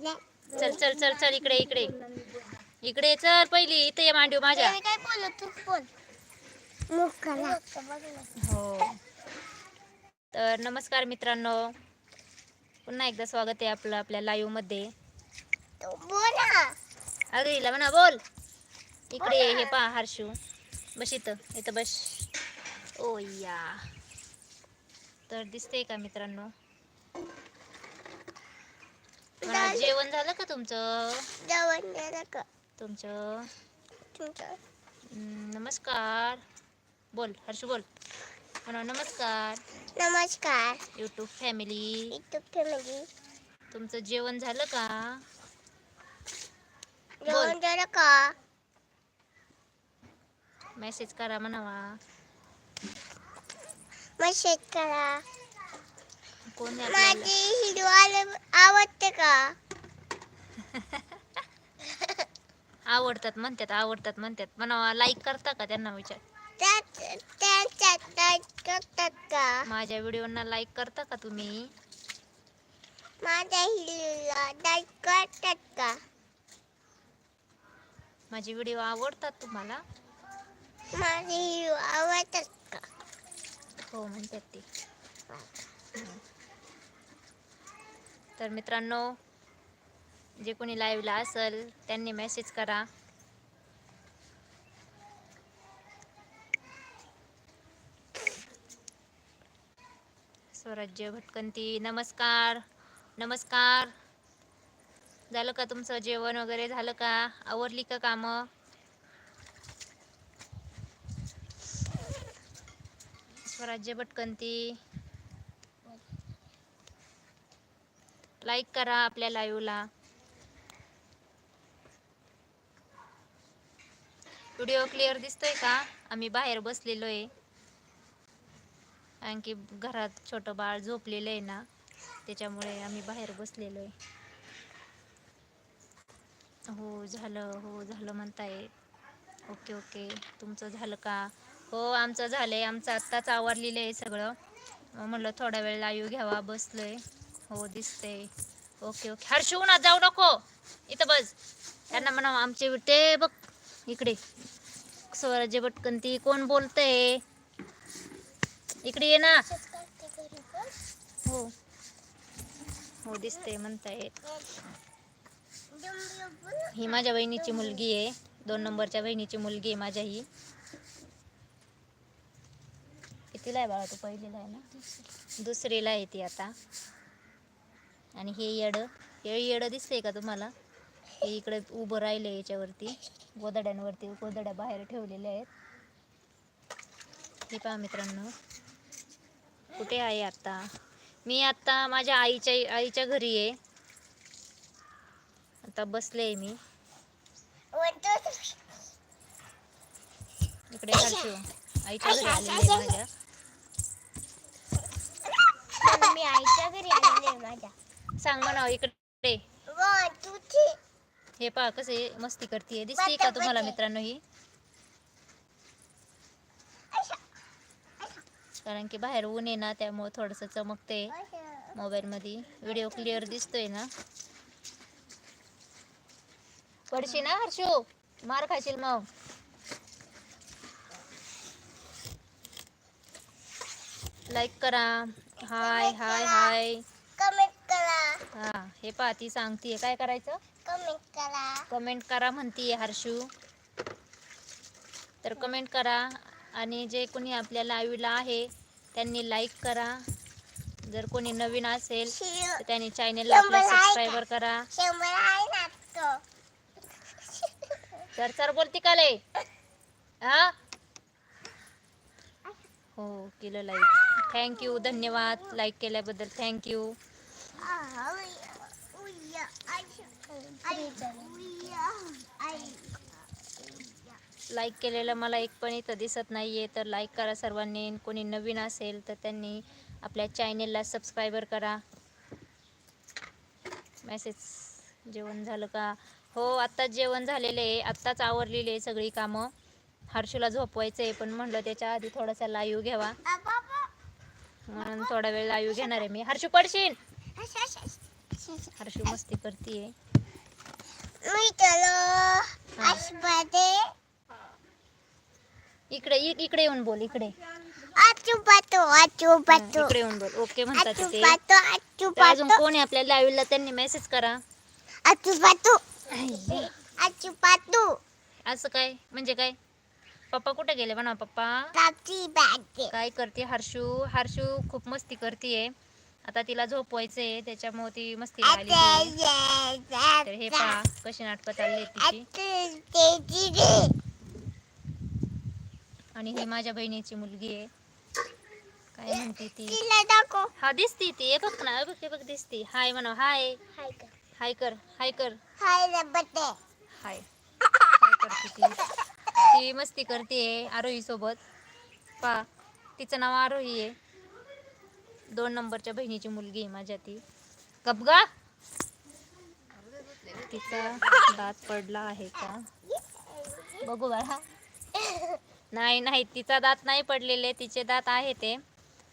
चल चल चल चल इकडे इकडे. इकडे चल पहिली इथे ये मांडू माझ्या. काय बोलत तू? बोल. हो. तर नमस्कार मित्रांनो. पुन्हा एकदा स्वागत आहे आपलं आपल्या लाईव्हमध्ये. बोला अगं हिला म्हणा बोल. इकडे ये, हे पहा हर्षू. बस इथं इथं बस. ओ या. तर दिसते का मित्रांनो? जेवण झालं का तुमचं? जेवण झालं का? तुमचं? तुमचं? हम्म, नमस्कार. बोल हर्षू बोल. म्हणा नमस्कार. नमस्कार. यूट्यूब फॅमिली युट्यूब फॅमिली तुमचं जेवण झालं का? जेवण झालं का? मेसेज करा म्हणावा. मग करा. कोण माझी हिरवाला आवडते का? आवडतात म्हणतात आवडतात म्हणतात. म्हणावा लाईक करता का त्यांना विचार? त्यात त्यांच्यात लाईक करतात का? माझ्या व्हिडिओना लाईक करता का तुम्ही? माझ्या हिरला लाईक करतात का? माझे व्हिडिओ आवडतात तुम्हाला? माझे आवडतात का? हो म्हणतात ते. तर मित्रांनो जे कोणी लाईव्हला असेल त्यांनी मेसेज करा. स्वराज्य भटकंती नमस्कार. नमस्कार. झालं का तुमचं जेवण वगैरे? झालं का? आवरली का कामं? स्वराज्य भटकंती. लाईक करा आपल्या लाईव्हला. व्हिडिओ क्लिअर दिसतोय का? आम्ही बाहेर बसलेलो आहे आणखी घरात छोटं बाळ झोपलेलं आहे ना त्याच्यामुळे आम्ही बाहेर बसलेलो आहे हो झालं हो झालं म्हणताय. Okay okay. तुमचं झालं का? हो आमचं झालंय. आमचं आत्ताच आवरलेलं आहे सगळं. म्हणलं थोडा वेळ लाईव्ह घ्यावा बसलोय. हो दिसते ओके ओके. हर्षू उन्हात जाऊ नको. इथं बस. त्यांना म्हणा आमचे विटे बघ इकडे. स्वराज्य भटकंती कोण बोलतंय? इकडे ये ना. हो. हो दिसते म्हणताय ही माझ्या बहिणीची मुलगी आहे. दोन नंबरच्या बहिणीची मुलगी आहे माझ्या ही कितीला आहे बाळा तू? पहिलीला आहे ना? दुसरीला आहे ती आता. आणि हे येडं हे येडं दिसतंय का तुम्हाला? हे इकडे उभं राहिलं याच्यावरती गोदड्यांवरती गोदड्या बाहेर ठेवलेल्या आहेत. हे पहा मित्रांनो कुठे आहे आता? मी आता माझ्या आईच्या आईच्या घरी आहे. आता बसले आहे मी. इकडे हर्षू आईच्या घरी आलेले आहे माझ्या. मी आईच्या घरी आलेली आहे माझ्या. सांग म्हणा इकडे. हे पहा कसे मस्ती करते दिसते का तुम्हाला मित्रांनो ही? कारण की बाहेर ऊन आहे ना त्यामुळे थोडंसं चमकते मोबाईल मध्ये व्हिडिओ क्लिअर दिसतोय ना. पडशी ना हर्षू? मार खाशील मग. लाईक करा. हाय हाय हाय हा हे पहा ती सांगतीये. काय करायचं? कमेंट करा. कमेंट करा म्हणतीये हर्षू. तर कमेंट करा. आणि जे कोणी आपल्या लाईव्हला आहे त्यांनी लाईक करा. जर कोणी नवीन असेल तर त्यांनी चॅनेलला आपल्या सबस्क्राईबर करा. शंभर आहे ना तो. सर सर बोलती का लय? हा? हो केलं लाईक थँक्यू धन्यवाद. लाईक केल्याबद्दल थँक्यू लाईक केलेलं मला एक पण इथं दिसत नाही आहे तर लाईक करा सर्वांनी. कोणी नवीन असेल तर त्यांनी आपल्या चॅनेलला सबस्क्रायबर करा. मेसेज जेवण झालं का? हो आत्ताच जेवण झालेलं आहे. आत्ताच आवरलेली आहे सगळी कामं. हर्षूला झोपवायचं आहे पण म्हणलं त्याच्या आधी थोडासा लाईव्ह घ्यावा. म्हणून थोडा वेळ लाईव्ह घेणार आहे मी. हर्षू पडशील? हर्षू मस्ती करतीये. मी चलो आशुपाते इकडे इकडे येऊन बोल इकडे. आचुपातो आचुपातो इकडे येऊन बोल. ओके म्हणतात ते. आचुपातो तर अजून आचुपातो कोण आहे आपल्या लाईव्हला त्यांनी मेसेज करा. आचुपातो आचुपातो असं काय? म्हणजे काय? पप्पा कुठे गेले म्हणा पप्पा? बॅग काय करते हर्षू? हर्षू खूप मस्ती करतीये. आता तिला झोपवायचंय त्याच्यामुळे ती मस्ती आली तर हे पहा कशी नाटकं चालली तिची. आणि ही माझ्या बहिणीची मुलगी आहे. काय म्हणते ती? हा दिसती ती. बघ ना बघ बघ दिसती. हाय म्हणा हाय. हाय कर. हाय कर हाय हाय करते ती. ती मस्ती करते आरोही सोबत पा तिचं नाव आरोही आहे. दोन नंबरच्या बहिणीची मुलगी आहे माझ्या ती. कपगा तिचा दात पडला आहे का? बघू बाळा. नाही नाही तिचा दात नाही पडलेले तिचे दात आहे ते.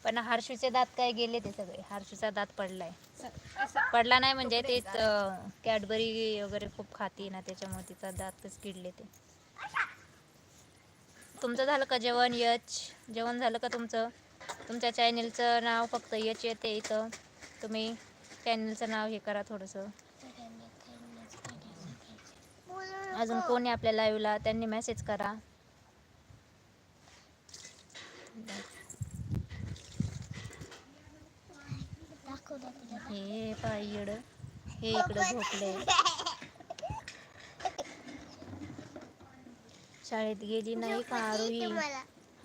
पण हर्षूचे दात काय गेले ते सगळे. हर्षूचा दात पडलाय. पडला नाही म्हणजे ते कॅडबरी वगैरे खूप खाती ना त्याच्यामुळे तिचा दातच किडले ते. तुमचं झालं का जेवण यच जेवण झालं का तुमचं? तुमच्या चॅनेलचं नाव फक्त यच येते इथं. तुम्ही चॅनलचं नाव हे करा थोडंसं. अजून कोणी आपल्या लाईव्हला त्यांनी मेसेज करा. हे पायड हे इकडं झोपले शाळेत गेली नाही का आरोही?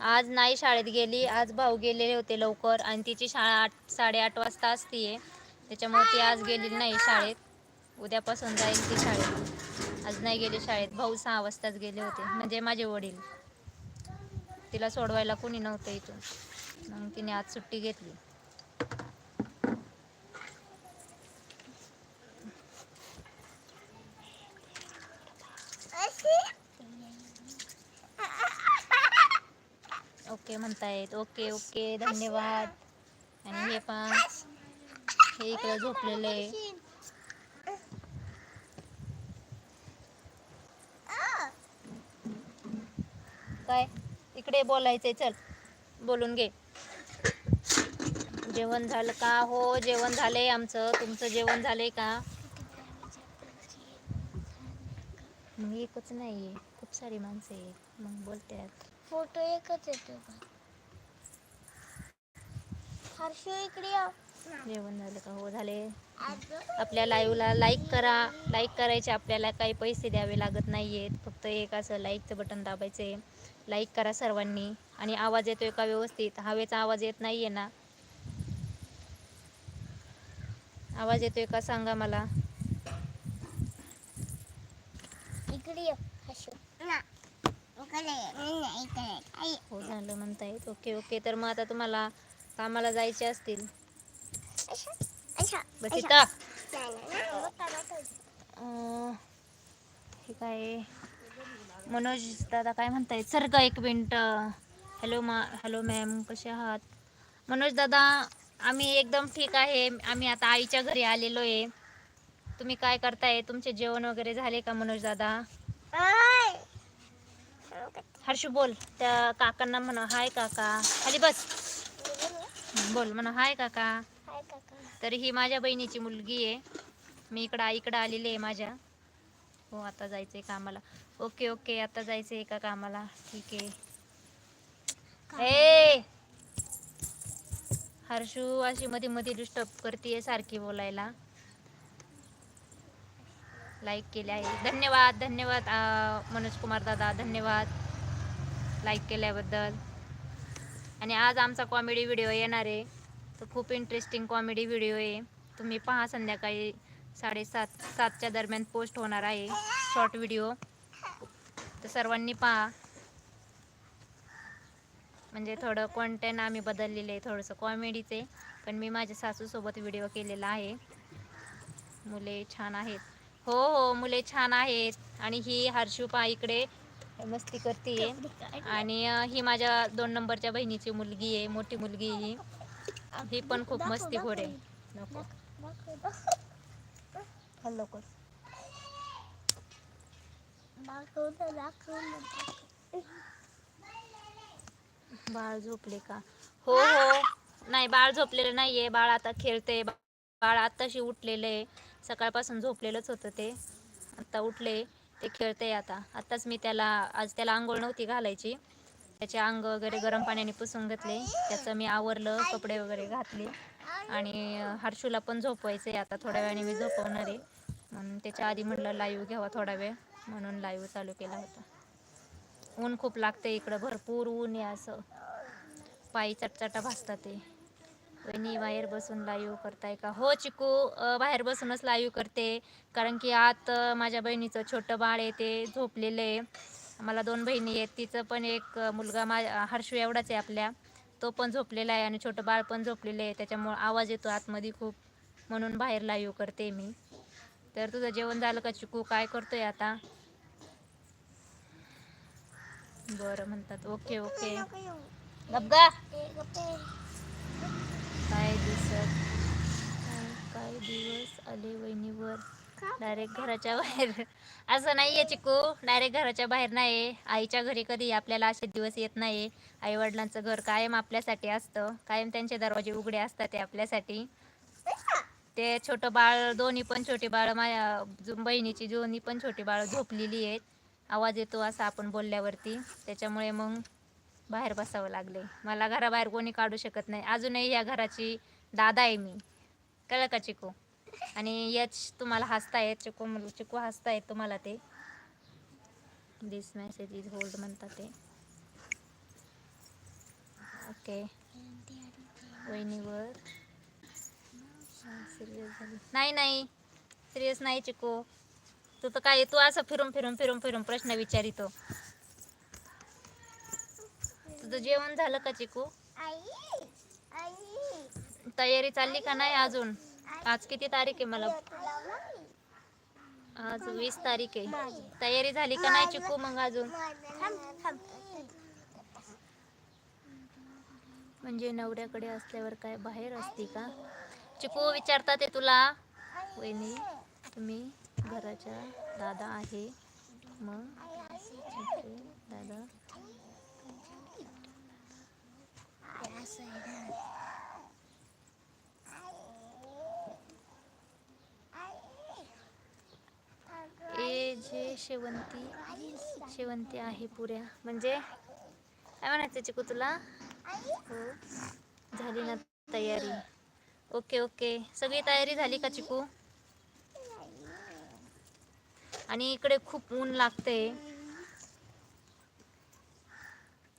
आज नाही शाळेत गेली आज भाऊ गेलेले होते लवकर आणि तिची शाळा आठ साडेआठ वाजता असते त्याच्यामुळे ती आज गेलेली नाही शाळेत. उद्यापासून जाईल ती शाळेत. आज नाही गेली शाळेत. भाऊ सहा वाजताच गेले होते. म्हणजे माझे वडील. तिला सोडवायला कोणी नव्हतं इथून. मग तिने आज सुट्टी घेतली ओके म्हणतायत. ओके ओके धन्यवाद. आणि हे पण हे इकडे झोपलेलं आहे काय? इकडे बोलायचंय चल. बोलून घे. जेवण झालं का? हो जेवण झालंय आमचं. तुमचं जेवण झालंय का? मग एकच नाहीये. खूप सारी माणसं आहेत. मग बोलते फोटो एकच येतो का हर्षू इकडे ये. जेवण झालं का? हो झाले. आपल्या लाईव्हला लाईक करा. लाईक करायचे आपल्याला काही पैसे द्यावे लागत नाही आहेत फक्त एक असं लाईकचं बटन दाबायचं आहे लाईक करा सर्वांनी. आणि आवाज येतोय का व्यवस्थित? हवेचा आवाज येत नाही आहे ना? आवाज येतोय का? सांगा मला. इकडे ये हर्षू. ना. इकडे ये. नाही, नाही, इकडे ये. आई. हो झालं म्हणतायत. ओके ओके तर मग आता तुम्हाला कामाला जायचे असतील. अच्छा हे काय? मनोज दादा काय म्हणताय सर का एक मिनिट. हॅलो मा हॅलो मॅम कसे आहात? मनोज दादा आम्ही एकदम ठीक आहे. आम्ही आता आईच्या घरी आलेलो आहे. तुम्ही काय करताय? तुमचे जेवण वगैरे झाले का मनोज दादा? हर्षू बोल. त्या काकांना म्हणा. हाय काका. खाली बस. बोल म्हणा हाय काका. हाय काका. तर ही माझ्या बहिणीची मुलगी आहे. मी इकडं आईकडं आलेली आहे माझ्या. हो आता जायचं आहे कामाला. ओके ओके आता जायचं आहे का कामाला. ठीक आहे. ए! हर्षू अशी मध्ये मध्ये डिस्टर्ब करते सारखी बोलायला. लाईक केले आहे. धन्यवाद धन्यवाद मनोज कुमार दादा धन्यवाद. लाईक केल्याबद्दल. आणि आज आमचा कॉमेडी व्हिडिओ येणार आहे. तर खूप इंटरेस्टिंग कॉमेडी व्हिडिओ आहे. तुम्ही पहा संध्याकाळी साडेसात सातच्या दरम्यान पोस्ट होणार आहे. शॉर्ट व्हिडिओ तर सर्वांनी पहा. म्हणजे थोडं कॉन्टेंट आम्ही बदललेलं आहे. थोडंसं कॉमेडीचे पण मी माझ्या सासूसोबत व्हिडिओ केलेला आहे. मुले छान आहेत. हो हो मुले छान आहेत. आणि ही हर्षुपा इकडे मस्ती करते. आणि ही माझ्या दोन नंबरच्या बहिणीची मुलगी आहे मोठी मुलगी ही. ही पण खूप मस्ती खोड. आहे नको. हल. बाळ झोपले का? हो हो. नाही बाळ झोपलेलं नाहीये. बाळ आता खेळते. बाळ आत्ताशी उठलेलं आहे. सकाळपासून झोपलेलंच होतं ते. आता उठले. ते खेळते आता. आत्ताच मी त्याला आज त्याला आंघोळ नव्हती घालायची. त्याचे अंग वगैरे गरम पाण्याने पुसून घेतले. त्याचं मी आवरलं कपडे वगैरे घातले. आणि हर्षूला पण झोपवायचं आहे आता. थोड्या वेळाने मी झोपवणार आहे. म्हणून त्याच्या आधी म्हटलं लाईव्ह घ्यावा थोडा वेळ. म्हणून लाईव्ह चालू केला होता. ऊन खूप लागते इकडं. भरपूर ऊन आहे असं. पायी चटचटा भासतात ते. वहिनी बाहेर बसून लाईव्ह करताय का? हो चिकू बाहेर बसूनच लाईव्ह करते. कारण की आत माझ्या बहिणीचं छोटं बाळ आहे ते झोपलेलं आहे. मला दोन बहिणी आहेत. तिचं पण एक मुलगा मा हर्षू एवढाच आहे आपल्या. तो पण झोपलेला आहे आणि छोटं बाळ पण झोपलेलं आहे. त्याच्यामुळं आवाज येतो आतमध्ये खूप. म्हणून बाहेर लाईव्ह करते मी. तर तुझं जेवण झालं का चिकू? काय करतोय आता? बरं म्हणतात. Okay okay. गबगा काय दिसत? काय- दिवस आले वहिनीवर? डायरेक्ट घराच्या बाहेर. असं नाही आहे चिकू. डायरेक्ट घराच्या बाहेर नाही आईच्या घरी कधी आपल्याला असे दिवस येत नाही आई वडिलांचं घर कायम आपल्यासाठी असतं. कायम त्यांचे दरवाजे उघडे असतात ते आपल्यासाठी. ते छोटं बाळ दोन्ही पण छोटी बाळ माझ्या बहिणीची दोन्ही पण छोटी बाळ झोपलेली आहेत. आवाज येतो असा आपण बोलल्यावरती. त्याच्यामुळे मग बाहेर बसावं लागले. मला घराबाहेर कोणी काढू शकत नाही. अजूनही या घराची दादा आहे मी. कळलं का चिकू? आणि यच तुम्हाला हसताय चिकू चिकू हसताय तुम्हाला ते. दिस मेसेज इज होल्ड म्हणतात ते. ओके वहिनीवर सिरियस झाली नाही नाही. सिरियस नाही चिकू. तू तर काय तू असं फिरून फिरून फिरून फिरून प्रश्न विचारितो. तुझं जेवण झालं का चिकू? तयारी चालली का नाही अजून? आज किती तारीख आहे मला? आज वीस तारीख आहे. तयारी झाली का नाही चिकू मग अजून? म्हणजे नवऱ्याकडे असल्यावर काय बाहेर असते का? चिकू विचारतात ते तुला. वहिनी तुम्ही घराच्या दादा आहे. मग दादा असं आहे ना. ए जे शेवंती शेवंती आहे पुऱ्या. म्हणजे काय म्हणायचं चिकू तुला? हो. झाली ना तयारी. Okay okay. सगळी तयारी झाली का चिकू? आणि इकडे खूप ऊन लागते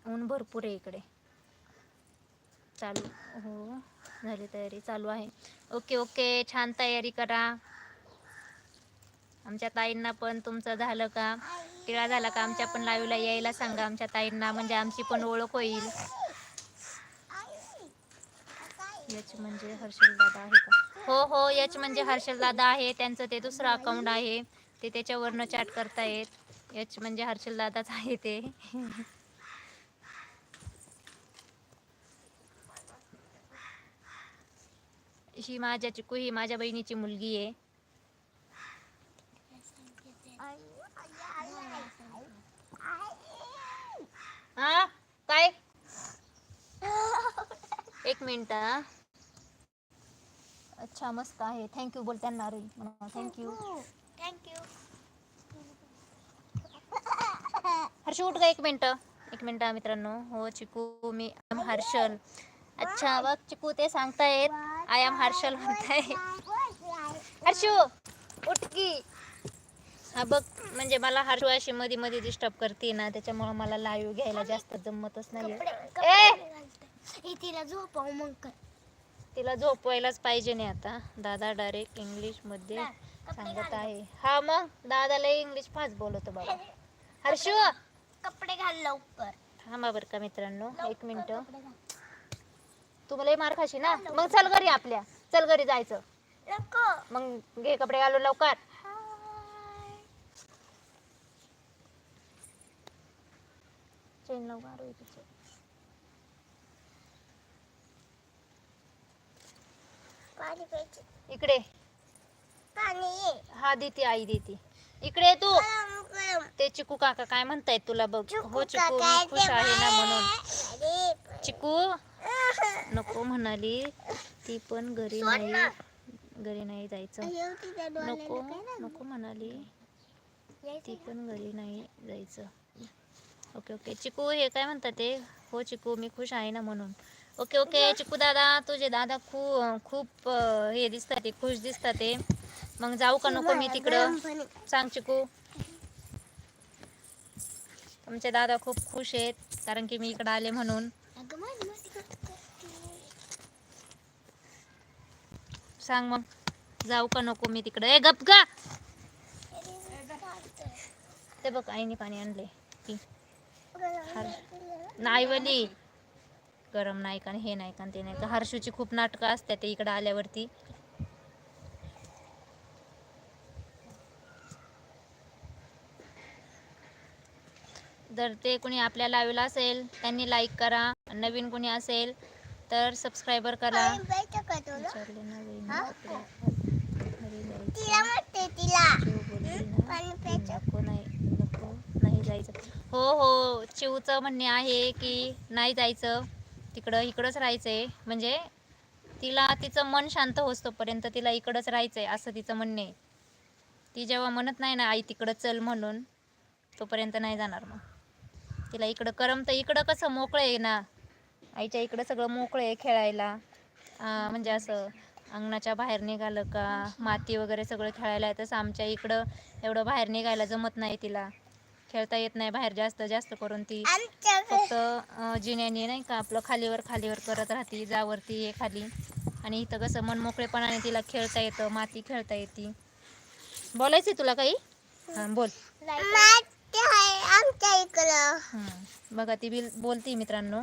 ऊन भरपूर आहे इकडे. चालू हो झाली तयारी चालू आहे. ओके ओके छान तयारी करा. आमच्या ताईंना पण तुमचं झालं का? टिळा झाला का? आमच्या पण लाईव्हला यायला सांगा आमच्या ताईंना म्हणजे आमची पण ओळख होईल. यच म्हणजे हर्षल दादा आहे का? हो हो यच म्हणजे हर्षल दादा आहे. त्यांचं ते दुसरं अकाउंट आहे. ते त्याच्यावरनं चॅट करतायत. यच म्हणजे हर्षल दादाच आहे ते. ही माझ्या चिकू ही माझ्या बहिणीची मुलगी आहे. हा? काय? एक मिनिट. अच्छा मस्त आहे. थँक्यू बोल त्यांना रे. थँक्यू थँक्यू हर्ष उठ ग एक मिनिट. एक मिनिट मित्रांनो. हो चिकू मी हर्षल. अच्छा बघ चिकू ते सांगतायत. आय एम हर्षल म्हणताय. हर्षू उठ की. हा बघ म्हणजे मला हर्षू अशी मध्ये मध्ये डिस्टर्ब करते ना त्याच्यामुळे मला लाईव्ह घ्यायला जास्त जमतच नाही तिला झोपव मग कर. तिला झोपवायलाच पाहिजे नाही आता. दादा डायरेक्ट इंग्लिशमध्ये सांगत. आहे. हा मग दादाला इंग्लिश फास्ट बोलवतो बाबा. हर्षू! कपडे घाल लवकर. थांबा बरं का मित्रांनो एक मिनिट. तुम्हाला मार खाशी ना. मग चल घरी आपल्या. चल घरी जायचं. नको. मग घे कपडे घालून लवकर. चेन लवकर तिचे पाणी प्यायचं. इकडे. पाणी हा देते आई देते. इकडे ये तू. ते चिकू काका काय म्हणतायत तुला बघ. हो चिकू मी खुश आहे ना म्हणून. चिकू नको म्हणाली. ती पण घरी नाही. घरी नाही जायचं. नको नको म्हणाली. ती पण घरी नाही जायचं. Okay okay. चिकू हे काय म्हणतात ते? हो चिकू मी खुश आहे ना म्हणून. Okay okay. चिकू दादा तुझे दादा खूप खूप हे दिसतात ते खुश दिसतात ते. मग जाऊ का नको मी तिकडं? सांग चिकू. तुमचे दादा खूप खुश आहेत कारण की मी इकडं आले म्हणून. सांग मग. जाऊ का नको मी तिकडं? ए गप गा. ते बघ आईने पाणी आणले पी नाही वली. गरम नाही का हे नाही का ते नाही का. हर्षूची खूप नाटकं असतात ते इकडं आल्यावरती. जर ते कोणी आपल्या लावलं असेल त्यांनी लाईक करा. नवीन कोणी असेल तर सबस्क्रायबर करा. नाही जायचं. हो? हो चिवचं म्हणणे आहे की नाही जायचं. तिकडं इकडंच राहायचंय. म्हणजे तिला तिचं मन शांत होतोपर्यंत तिला इकडंच राहायचंय असं तिचं म्हणणे. ती जेव्हा म्हणत नाही ना आई तिकडं चल म्हणून तोपर्यंत नाही जाणार मग. तिला इकडं करमतं इकडं कसं मोकळं आहे ना. आईच्या इकडं सगळं मोकळं आहे खेळायला. म्हणजे असं अंगणाच्या बाहेर निघालं का माती वगैरे सगळं खेळायला आहे तसं आमच्या इकडं एवढं बाहेर निघायला जमत नाही तिला. खेळता येत नाही बाहेर जास्त जास्त करून ती. फक्त जिन्याने नाही का आपलं खालीवर खालीवर करत राहते जावरती ये खाली. आणि इथं कसं मन मोकळेपणाने तिला खेळता येतं माती खेळता येते. बोलायचं तुला काही? हां बोल. आमच्या इकडं. हं. बघा ती बिल बोलती मित्रांनो.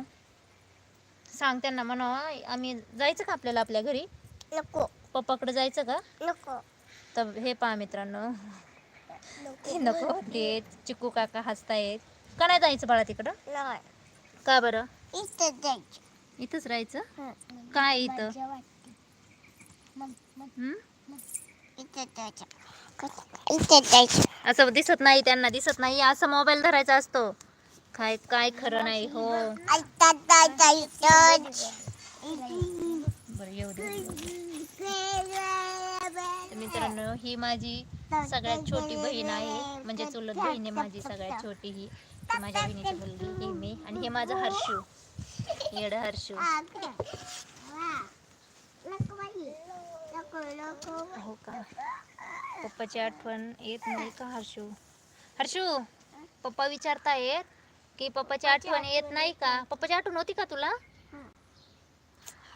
सांग त्यांना म्हणा आम्ही जायचं का आपल्याला आपल्या घरी? नको. पप्पाकडे जायचं का? नको. तर हे पहा मित्रांनो. ते नको ते चिकू काका हसतायत. का नाही जायचं बाळा तिकडं? का बरं? इथं जायचं. इथंच राहायचं. काय इथं? मजा वाटते. मग मग हं? इथं जायचं. इथं जायचं. असं दिसत नाही त्यांना दिसत नाही. असं मोबाईल धरायचा असतो. काय काय खरं नाही हो. बरं येऊ दे. मित्रांनो ही माझी सगळ्यात छोटी बहीण आहे. म्हणजे चुलत बहीण आहे माझी सगळ्यात छोटी ही. माझ्या बहिणीची मुलगी ही मी आणि हे माझं हर्षू. येड हर्षू. हो का? पप्पाची आठवण येत नाही का हर्षू? हर्षू पप्पा विचारतायत? की पप्पाची आठवण येत नाही का? पप्पाची आठवण होती का तुला?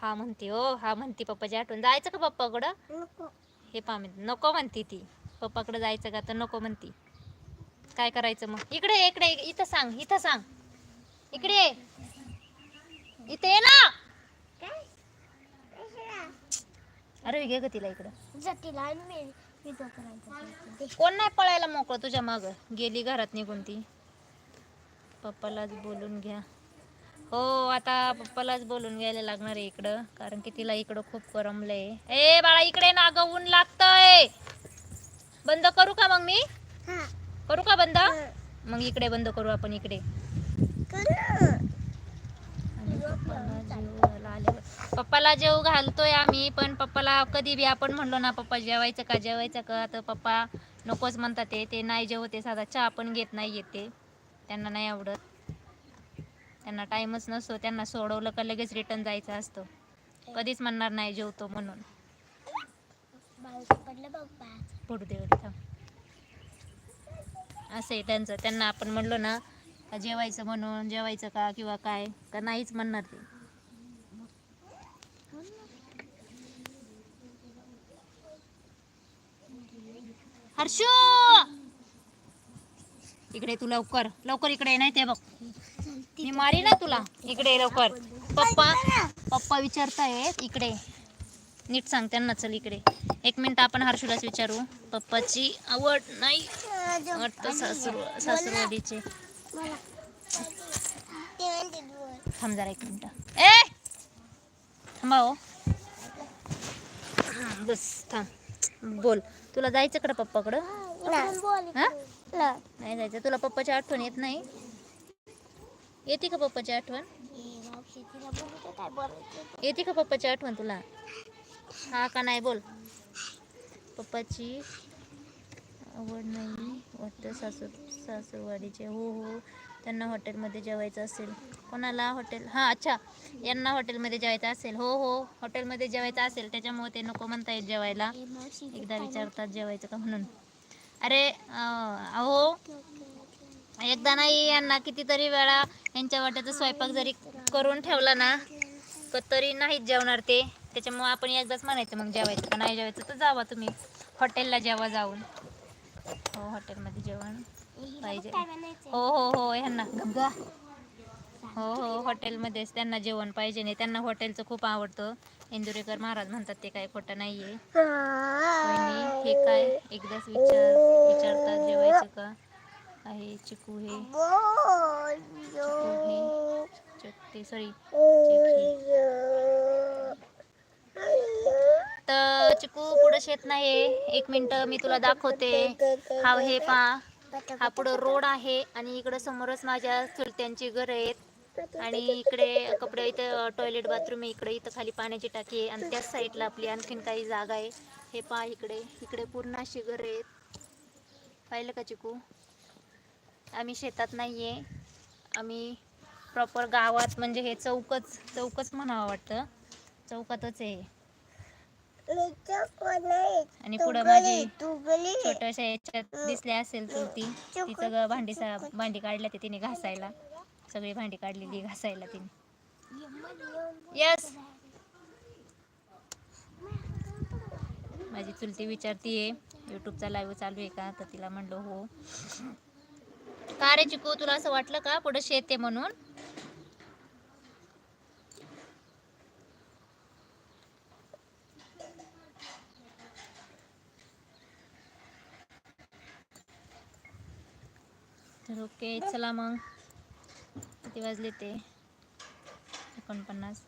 हा. म्हणते हो हा म्हणते पप्पाची आठवण. जायचं का पप्पाकडं? हे मी नको म्हणते ती. पप्पाकडे जायचं का तर नको म्हणती. काय करायचं मग? इकडे इकडे इथं सांग इथं सांग. इकडे. इथे ये ना. अरे घे ग तिला इकडं. कोण नाही पळायला मोकळं तुझ्या माग? गेली घरात निघून ती. पप्पालाच बोलून घ्या. हो आता पप्पालाच बोलून घ्यायला लागणार आहे इकडं कारण की तिला इकडं खूप करमलंय. ए बाळा इकडे ना ग ऊन लागतंय. बंद करू का मग मी? हा. करू का बंद? मग इकडे बंद करू आपण इकडे. पप्पाला जेव घालतोय आम्ही पण पप्पाला कधी बी आपण म्हणलो ना पप्पा जेवायचं का जेवायचं का? तर पप्पा नकोच म्हणतात ते. ते नाही जेवते साधा चहा पण घेत नाही येते त्यांना नाही आवडत. त्यांना टाईमच नसतो. त्यांना सोडवलं का लगेच रिटर्न जायचं असतं. कधीच म्हणणार नाही जेवतो म्हणून. पडू दे असं आहे त्यांचं. त्यांना आपण म्हणलो ना का जेवायचं म्हणून जेवायचं का किंवा काय का नाहीच म्हणणार ते. हर्षू! इकडे तू लवकर लवकर इकडे नाही ते बघ. मी मारी ना तुला. इकडे लवकर. पप्पा पप्पा विचारतायत इकडे. नीट सांग त्यांना चल इकडे. एक मिनिट आपण हर्षूलाच विचारू. पप्पाची आवड नाही वाटतं सासरू सासरवाडीचे. थांब जरा एक मिनिट. ए! थांबा हो. बस थांब. बोल. तुला जायचं कडं पप्पाकडं? हा? नाही. जायचं. तुला पप्पाची आठवण येत नाही? येते का पप्पाची आठवण. येते का पप्पाची आठवण तुला? हा का नाही? बोल. पप्पाची आवड नाही वाटतं सासूर सासूरवाडीचे. हो हो. त्यांना हॉटेलमध्ये जेवायचं असेल. कोणाला हॉटेल? हां अच्छा. यांना हॉटेलमध्ये जेवायचं असेल. हो हो. हॉटेलमध्ये जेवायचं असेल. त्याच्यामुळे ते नको म्हणतायत जेवायला. ए, मावशी, एकदा विचारतात जेवायचं का म्हणून? अरे अहो एकदा नाही यांना कितीतरी वेळा यांच्या वाट्याचा स्वयंपाक जरी करून ठेवला ना तरी नाहीच जेवणार ते. त्याच्यामुळे आपण एकदाच म्हणायचं मग जेवायचं का नाही जेवायचं तर जावा तुम्ही. हॉटेलला जेवा जाऊन. हो हॉटेलमध्ये जेवण पाहिजे. हो हो हो ह्यांना गंगा हो, हो हो हॉटेलमध्येच त्यांना जेवण पाहिजे नाही त्यांना हॉटेलचं खूप आवडतं. इंदुरेकर महाराज म्हणतात ते काय खोटं नाहीये. हे काय? एकदाच विचार. विचारतात जेवायचं का? आहे चिकू हे. चिकू हे. सॉरी तर चिकू पुढं शेत नाही एक मिनटं मी तुला दाखवते. हा हे पा हा पुढं रोड आहे आणि इकडं समोरच माझ्या चुलत्यांची घरं आहेत. आणि इकडे कपडे इथं टॉयलेट बाथरूम आहे इकडे इथं खाली पाण्याची टाकी आहे. आणि त्याच साईडला आपली आणखीन काही जागा आहे. हे पहा इकडे. इकडे पूर्ण अशी घर आहेत. पाहिलं का चिकू? आम्ही शेतात नाही आहे आम्ही प्रॉपर गावात म्हणजे हे चौकच चौकच म्हणावं वाटतं. चौकातच आहे. आणि पुढं माझी छोट्याशा याच्यात दिसल्या असेल तर ती ती भांडी सा भांडी काढल्या ते तिने घासायला. सगळी भांडी काढलेली घासायला तिने. यस माझी चुलती विचारतीये युट्यूबचा लाईव्ह चालू आहे का? तर तिला म्हणलं हो. का रे चिकू तुला असं वाटलं का? पुढे शेत आहे म्हणून? तर ओके चला मग. किती वाजले ते? एकोणपन्नास.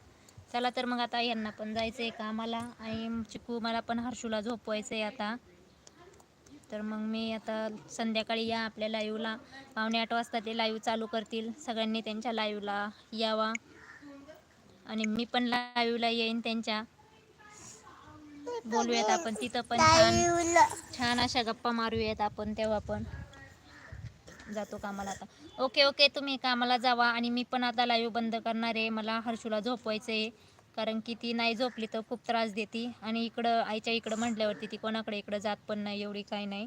चला तर मग आता यांना पण जायचं आहे कामाला. आणि चिकू मला पण हर्षूला झोपवायचं आहे आता. तर मग मी आता संध्याकाळी या आपल्या लाईव्हला. पावणे आठ वाजता ते लाईव्ह चालू करतील. सगळ्यांनी त्यांच्या लाईव्हला यावा. आणि मी पण लाईव्हला येईन त्यांच्या. बोलूयात आपण. तिथं पण छान छान अशा गप्पा मारूयात आपण तेव्हा पण. जातो कामाला आता. ओके ओके तुम्ही कामाला जावा आणि मी पण आता लाईव्ह बंद करणार आहे. मला हर्षूला झोपवायचं आहे कारण की ती नाही झोपली तर खूप त्रास देते. आणि इकडं आईच्या इकडं म्हटल्यावरती ती कोणाकडे इकडं जात पण नाही एवढी काही नाही.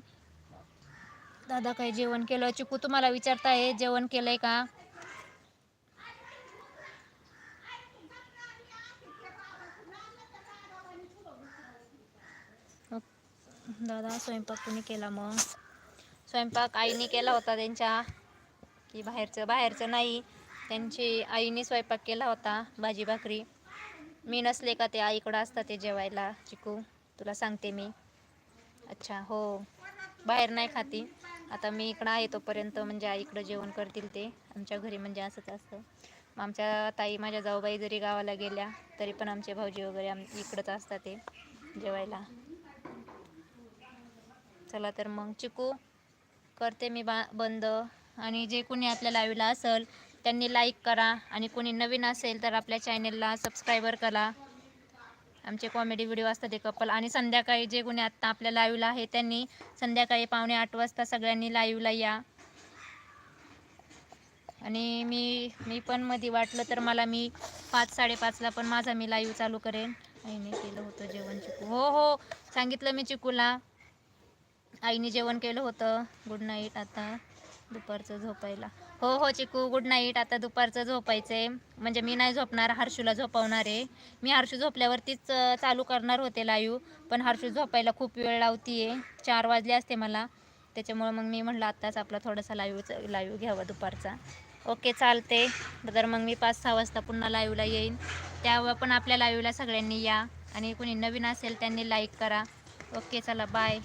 दादा काय जेवण केलं? चिकू तुम्हाला विचारताय जेवण केलंय का? दादा स्वयंपाक कुणी केला मग? स्वयंपाक आईने केला होता त्यांच्या. की बाहेरचं बाहेरचं नाही. त्यांची आईने स्वयंपाक केला होता भाजी भाकरी. मी नसले का ते आईकडं असतात ते जेवायला? चिकू तुला सांगते मी. अच्छा हो. बाहेर नाही खाती. आता मी इकडं आहे तोपर्यंत म्हणजे आईकडं जेवण करतील ते. आमच्या घरी म्हणजे असंच असतं. मग आमच्या ताई माझ्या जाऊबाई जरी गावाला गेल्या तरी पण आमचे भाऊजी वगैरे आम इकडंच असतात ते जेवायला. चला तर मग. चिकू करते मी बा बंद. आणि जे कोणी आपल्या लाईव्हला असेल त्यांनी लाईक करा. आणि कोणी नवीन असेल तर आपल्या चॅनेलला सबस्क्रायबर करा. आमचे कॉमेडी व्हिडिओ असतात ते कपल आणि संध्याकाळी जे कोणी आत्ता आपल्या लाईव्हला आहे त्यांनी संध्याकाळी पावणे आठ वाजता सगळ्यांनी लाईव्हला या. आणि मी मी पण मध्ये वाटलं तर मला मी पाच साडेपाचला पण माझा मी लाईव्ह चालू करेन. आईने केलं होतं जेवण चिकू. हो हो. सांगितलं मी चिकूला. आईने जेवण केलं होतं. गुड नाईट आता. दुपारचं झोपायला. हो हो चिकू गुड नाईट आता दुपारचं झोपायचं आहे म्हणजे मी नाही झोपणार हर्षूला झोपवणार आहे. मी हर्षू झोपल्यावरतीच चालू करणार होते लाईव्ह पण हर्षू झोपायला खूप वेळ लावती आहे चार वाजले असते मला. त्याच्यामुळं मग मी म्हटलं आत्ताच आपला थोडासा लाईव्ह लाईव्ह घ्यावा दुपारचा. ओके चालते. तर मग मी पाच सहा वाजता पुन्हा लाईव्हला येईन. त्यावर पण आपल्या लाईव्हला सगळ्यांनी या. आणि कुणी नवीन असेल त्यांनी लाईक करा. ओके चला बाय